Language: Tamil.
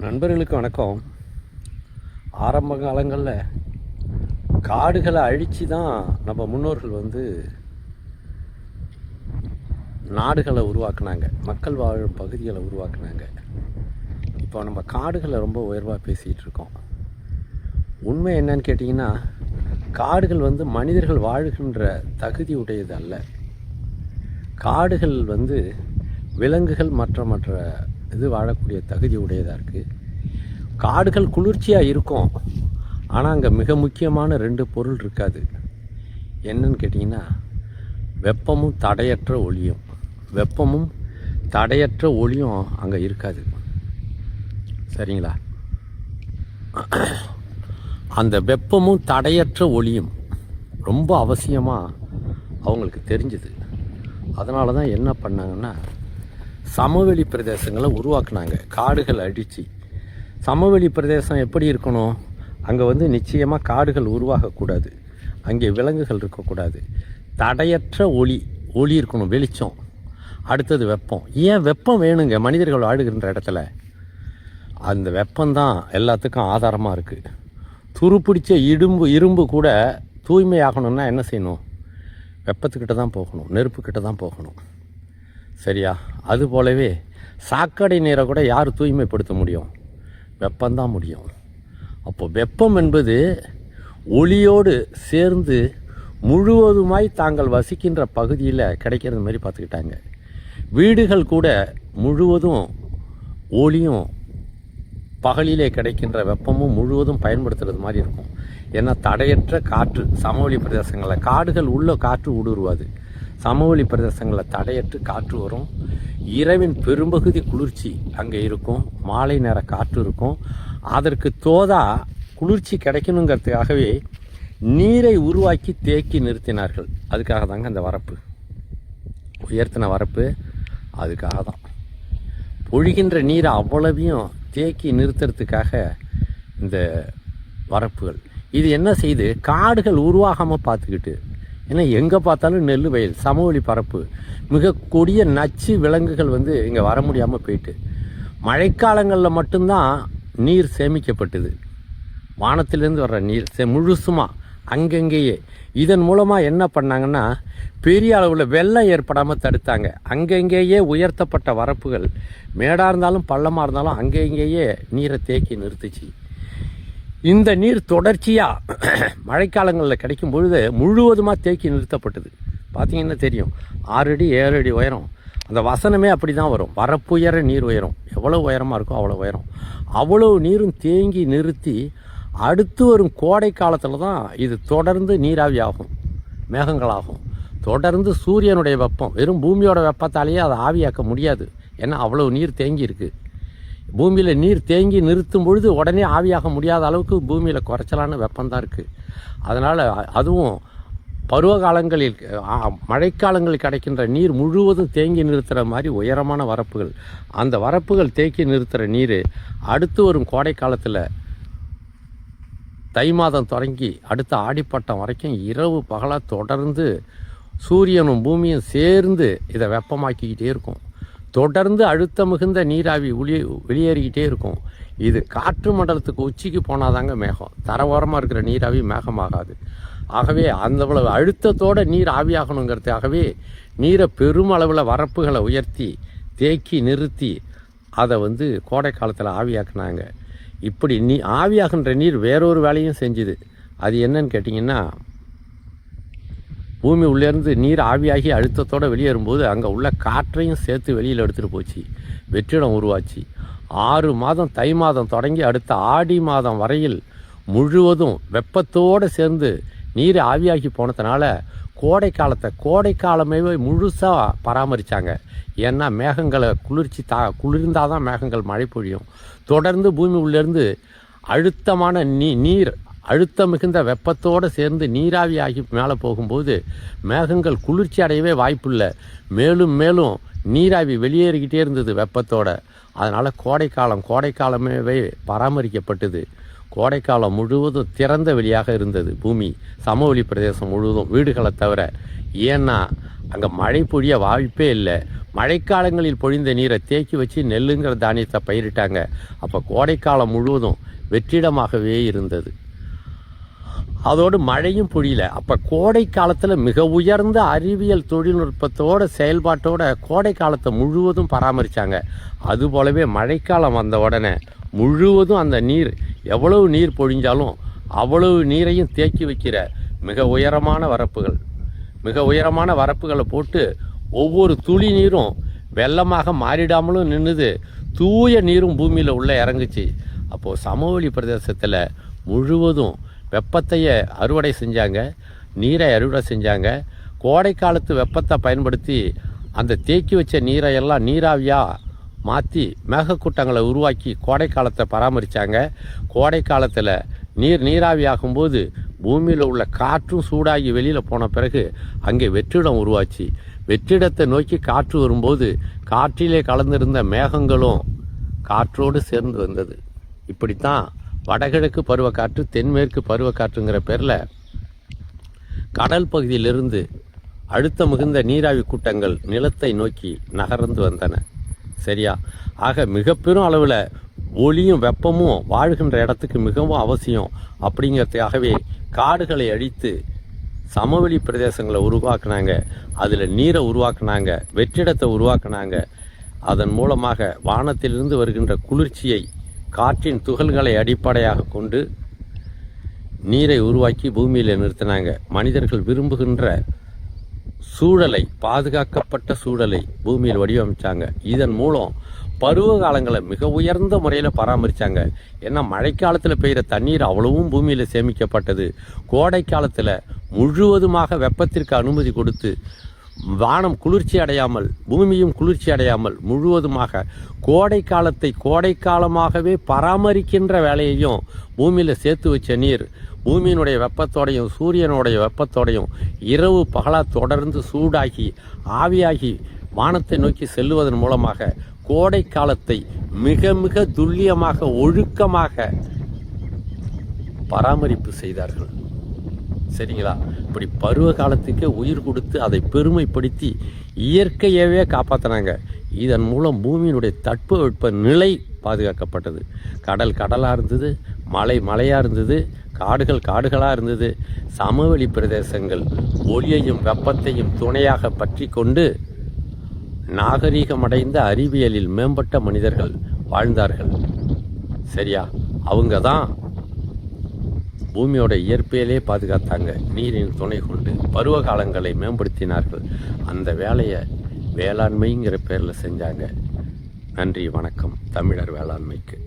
நண்பர்களுக்கு வணக்கம். ஆரம்ப காலங்களில் காடுகளை அழித்து தான் நம்ம முன்னோர்கள் வந்து நாடுகளை உருவாக்குனாங்க. மக்கள் வாழும் பகுதிகளை உருவாக்குனாங்க. இப்போ நம்ம காடுகளை ரொம்ப உயர்வாக பேசிகிட்டு இருக்கோம். உண்மை என்னன்னு கேட்டிங்கன்னா காடுகள் வந்து மனிதர்கள் வாழுகின்ற தகுதி உடையது அல்ல காடுகள் வந்து விலங்குகள் மற்ற மற்ற இது வாழக்கூடிய தகுதி உடையதாக இருக்குது காடுகள் குளிர்ச்சியாக இருக்கும். ஆனால் அங்கே மிக முக்கியமான ரெண்டு பொருள் இருக்காது. என்னன்னு கேட்டிங்கன்னா வெப்பமும் தடையற்ற ஒளியும். வெப்பமும் தடையற்ற ஒளியும் அங்கே இருக்காது. சரிங்களா? அந்த வெப்பமும் தடையற்ற ஒளியும் ரொம்ப அவசியமாக அவங்களுக்கு தெரிஞ்சுது. அதனால தான் என்ன பண்ணாங்கன்னா சமவெளி பிரதேசங்களை உருவாக்குனாங்க. காடுகள் அடித்து சமவெளி பிரதேசம் எப்படி இருக்கணும்? அங்கே வந்து நிச்சயமாக காடுகள் உருவாகக்கூடாது. அங்கே விலங்குகள் இருக்கக்கூடாது. தடையற்ற ஒளி ஒளி இருக்கணும் வெளிச்சம். அடுத்தது வெப்பம். ஏன் வெப்பம் வேணுங்க? மனிதர்கள் வாழுகின்ற இடத்துல. அந்த வெப்பம்தான் எல்லாத்துக்கும் ஆதாரமாக இருக்குது துருப்பிடிச்ச இரும்பு இரும்பு கூட தூய்மையாகணும்னா என்ன செய்யணும்? வெப்பத்துக்கிட்ட தான் போகணும். நெருப்புக்கிட்ட தான் போகணும். சரியா? அது போலவே சாக்கடை நீரை கூட யார் தூய்மைப்படுத்த முடியும்? வெப்பம்தான் முடியும். அப்போ வெப்பம் என்பது ஒளியோடு சேர்ந்து முழுவதுமாய் தாங்கள் வசிக்கின்ற பகுதியில் கிடைக்கிறது மாதிரி பார்த்துக்கிட்டாங்க. வீடுகள் கூட முழுவதும் ஒளியும் பகலிலே கிடைக்கின்ற வெப்பமும் முழுவதும் பயன்படுத்துறது மாதிரி இருக்கும். ஏன்னா தடையற்ற காற்று சமவெளி பிரதேசங்களில் காடுகள் உள்ள காற்று ஊடுருவாது. சமவெளி பிரதேசங்களில் தடையற்று காற்று வரும். இரவின் பெரும்பகுதி குளிர்ச்சி அங்கே இருக்கும். மாலை நேர காற்று இருக்கும். அதற்கு தோதா குளிர்ச்சி கிடைக்கணுங்கிறதுக்காகவே நீரை உருவாக்கி தேக்கி நிறுத்தினார்கள். அதுக்காக தாங்க அந்த வரப்பு. உயர்த்தின வரப்பு அதுக்காக தான். பொழிகின்ற நீரை அவ்வளவையும் தேக்கி நிறுத்துறதுக்காக இந்த வரப்புகள். இது என்ன செய்யுது காடுகள் உருவாகாமல் பார்த்துக்கிட்டு ஏன்னா எங்கே பார்த்தாலும் நெல் வயல் சமவெளி பரப்பு. மிக கொடிய நச்சு விலங்குகள் வந்து இங்கே வர முடியாமல் போயிட்டு. மழைக்காலங்களில் மட்டும்தான் நீர் சேமிக்கப்பட்டது. வானத்திலேருந்து வர்ற நீர் சே முழுசுமாக அங்கங்கேயே. இதன் மூலமாக என்ன பண்ணாங்கன்னா பெரிய அளவில் வெள்ளம் ஏற்படாமல் தடுத்தாங்க. அங்கங்கேயே உயர்த்தப்பட்ட வரப்புகள். மேடாக இருந்தாலும் பள்ளமாக இருந்தாலும் அங்கங்கேயே நீரை தேக்கி நிறுத்துச்சு. இந்த நீர் தொடர்ச்சியாக மழைக்காலங்களில் கிடைக்கும் பொழுது முழுவதுமாக தேக்கி நிறுத்தப்பட்டது. பார்த்தீங்கன்னா தெரியும். ஆறு அடி ஏழு அடி உயரம். அந்த வசனமே அப்படி தான் வரும். வரப்புயர நீர் உயரம். எவ்வளோ உயரமாக இருக்கோ அவ்வளோ உயரம். அவ்வளோ நீரும் தேங்கி நிறுத்தி அடுத்து வரும் கோடை காலத்தில் தான் இது தொடர்ந்து நீராவி ஆகும். மேகங்களாகும் தொடர்ந்து சூரியனுடைய வெப்பம். வெறும் பூமியோட வெப்பத்தாலேயே அதை ஆவியாக்க முடியாது. ஏன்னா அவ்வளோ நீர் தேங்கி இருக்குது பூமியில் நீர் தேங்கி நிறுத்தும் பொழுது உடனே ஆவியாக முடியாத அளவுக்கு பூமியில் குறைச்சலான வெப்பம்தான் இருக்குது அதனால் அதுவும் பருவ காலங்களில் மழைக்காலங்களில் கிடைக்கின்ற நீர் முழுவதும் தேங்கி நிறுத்துகிற மாதிரி உயரமான வரப்புகள். அந்த வரப்புகள் தேக்கி நிறுத்துகிற நீர் அடுத்து வரும் கோடை காலத்தில் தை மாதம் தொடங்கி அடுத்த ஆடிப்பட்டம் வரைக்கும் இரவு பகலாக தொடர்ந்து சூரியனும் பூமியும் சேர்ந்து இதை வெப்பமாக்கிக்கிட்டே இருக்கும். தொடர்ந்து அழுத்தம் மிகுந்த நீராவி வெளியே வெளியேறிக்கிட்டே இருக்கும். இது காற்று மண்டலத்துக்கு உச்சிக்கு போனாதாங்க மேகம். தரவோரமாக இருக்கிற நீராவி மேகமாகாது. ஆகவே அந்த அழுத்தத்தோடு நீர் ஆவியாகணுங்கிறதுக்காகவே நீரை பெருமளவில் வரப்புகளை உயர்த்தி தேக்கி நிறுத்தி அதை வந்து கோடை காலத்தில் ஆவியாக்குனாங்க. இப்படி நீ ஆவியாகின்ற நீர் வேறொரு வேலையும் செஞ்சுது. அது என்னன்னு கேட்டிங்கன்னா பூமி உள்ளேருந்து நீர் ஆவியாகி அழுத்தத்தோடு வெளியேறும்போது அங்கே உள்ள காற்றையும் சேர்த்து வெளியில் எடுத்துகிட்டு போச்சு. வெற்றிடம் உருவாச்சு. ஆறு மாதம் தை மாதம் தொடங்கி அடுத்த ஆடி மாதம் வரையில் முழுவதும் வெப்பத்தோடு சேர்ந்து நீர் ஆவியாகி போனதுனால கோடை காலத்தை கோடை காலமே முழுசாக பராமரித்தாங்க ஏன்னா மேகங்களை குளிர்ச்சி தா குளிர்ந்தால் தான் மேகங்கள் மழை பொழியும். தொடர்ந்து பூமி உள்ளேருந்து அழுத்தமான நீ நீர் அழுத்தம் மிகுந்த வெப்பத்தோடு சேர்ந்து நீராவியாகி மேலே போகும்போது மேகங்கள் குளிர்ச்சி அடையவே வாய்ப்பில்லை மேலும் மேலும் நீராவி வெளியேறிக்கிட்டே இருந்தது வெப்பத்தோட. அதனால் கோடைக்காலம் கோடைக்காலமே பராமரிக்கப்பட்டது. கோடைக்காலம் முழுவதும் திறந்த வெளியாக இருந்தது பூமி. சமவெளி பிரதேசம் முழுவதும் வீடுகளை தவிர. ஏன்னா அங்கே மழை பொழிய வாய்ப்பே இல்லை. மழைக்காலங்களில் பொழிந்த நீரை தேக்கி வச்சு நெல்லுங்கிற தானியத்தை பயிரிட்டாங்க. அப்போ கோடைக்காலம் முழுவதும் வெற்றிடமாகவே இருந்தது. அதோடு மழையும் பொழியல. அப்போ கோடை காலத்தில் மிக உயர்ந்த அறிவியல் தொழில்நுட்பத்தோட செயல்பாட்டோட கோடை காலத்தை முழுவதும் பராமரித்தாங்க அதுபோலவே மழைக்காலம் வந்த உடனே முழுவதும் அந்த நீர் எவ்வளவு நீர் பொழிஞ்சாலும் அவ்வளவு நீரையும் தேக்கி வைக்கிற மிக உயரமான வரப்புகள். மிக உயரமான வரப்புகளை போட்டு ஒவ்வொரு துளி நீரும் வெள்ளமாக மாறிடாமலும் நின்றுது தூய நீரும் பூமியில் உள்ளே இறங்குச்சு. அப்போது சமவெளி பிரதேசத்தில் முழுவதும் வெப்பத்தையே அறுவடை செஞ்சாங்க நீரை அறுவடை செஞ்சாங்க. கோடை காலத்து வெப்பத்தை பயன்படுத்தி அந்த தேக்கி வச்ச நீரை எல்லாம் நீராவியாக மாற்றி மேகக்கூட்டங்களை உருவாக்கி கோடை காலத்தை பராமரித்தாங்க கோடை காலத்தில் நீர் நீராவியாகும்போது பூமியில் உள்ள காற்றும் சூடாகி வெளியில் போன பிறகு அங்கே வெற்றிடம் உருவாச்சு. வெற்றிடத்தை நோக்கி காற்று வரும்போது காற்றிலே கலந்திருந்த மேகங்களும் காற்றோடு சேர்ந்து வந்தது. இப்படித்தான் வடகிழக்கு பருவக்காற்று தென்மேற்கு பருவக்காற்றுங்கிற பேரில் கடல் பகுதியிலிருந்து அழுத்த மிகுந்த நீராவி கூட்டங்கள் நிலத்தை நோக்கி நகர்ந்து வந்தன. சரியா? ஆக மிக பெரும் அளவில் ஒளியும் வெப்பமும் வாழ்கின்ற இடத்துக்கு மிகவும் அவசியம் அப்படிங்கிறதுக்காகவே காடுகளை அழித்து சமவெளி பிரதேசங்களை உருவாக்குனாங்க. அதில் நீரை உருவாக்குனாங்க வெற்றிடத்தை உருவாக்குனாங்க. அதன் மூலமாக வானத்திலிருந்து வருகின்ற குளிர்ச்சியை காற்றின் துகள்களை அடிப்படையாக கொண்டு நீரை உருவாக்கி பூமியில் நிறுத்தினாங்க. மனிதர்கள் விரும்புகின்ற சூழலை பாதுகாக்கப்பட்ட சூழலை பூமியில் வடிவமைச்சாங்க. இதன் மூலம் பருவ காலங்களை மிக உயர்ந்த முறையில் பராமரித்தாங்க ஏன்னா மழைக்காலத்தில் பெய்கிற தண்ணீர் அவ்வளவும் பூமியில் சேமிக்கப்பட்டது. கோடை காலத்தில் முழுவதுமாக வெப்பத்திற்கு அனுமதி கொடுத்து வானம் குளிர்ச்சி அடையாமல் பூமியும் குளிர்ச்சி அடையாமல் முழுவதுமாக கோடை காலத்தை கோடை காலமாகவே பராமரிக்கின்ற வேலையையும் பூமியில் சேர்த்து வச்ச நீர் பூமியினுடைய வெப்பத்தோடையும் சூரியனுடைய வெப்பத்தோடையும் இரவு பகலாக தொடர்ந்து சூடாகி ஆவியாகி வானத்தை நோக்கி செல்லுவதன் மூலமாக கோடை காலத்தை மிக மிக துல்லியமாக ஒழுக்கமாக பராமரிப்பு செய்தார்கள். சரிங்களா? இப்படி பருவ காலத்துக்கே உயிர் கொடுத்து அதை பெருமைப்படுத்தி இயற்கையவே காப்பாற்றினாங்க இதன் மூலம் பூமியினுடைய தட்பவெட்ப நிலை பாதுகாக்கப்பட்டது. கடல் கடலாக இருந்தது மலை மலையாக இருந்தது காடுகள் காடுகளாக இருந்தது. சமவெளி பிரதேசங்கள் ஒளியையும் வெப்பத்தையும் துணையாக பற்றி கொண்டு நாகரீகமடைந்த அறிவியலில் மேம்பட்ட மனிதர்கள் வாழ்ந்தார்கள். சரியா? அவங்க தான் பூமியோட இயற்பியலே பாதுகாத்தாங்க. நீரின் துணை கொண்டு பருவ காலங்களை மேம்படுத்தினார்கள். அந்த வேலையை வேளாண்மைங்கிற பேரில் செஞ்சாங்க. நன்றி வணக்கம் தமிழர் வேளாண்மைக்கு.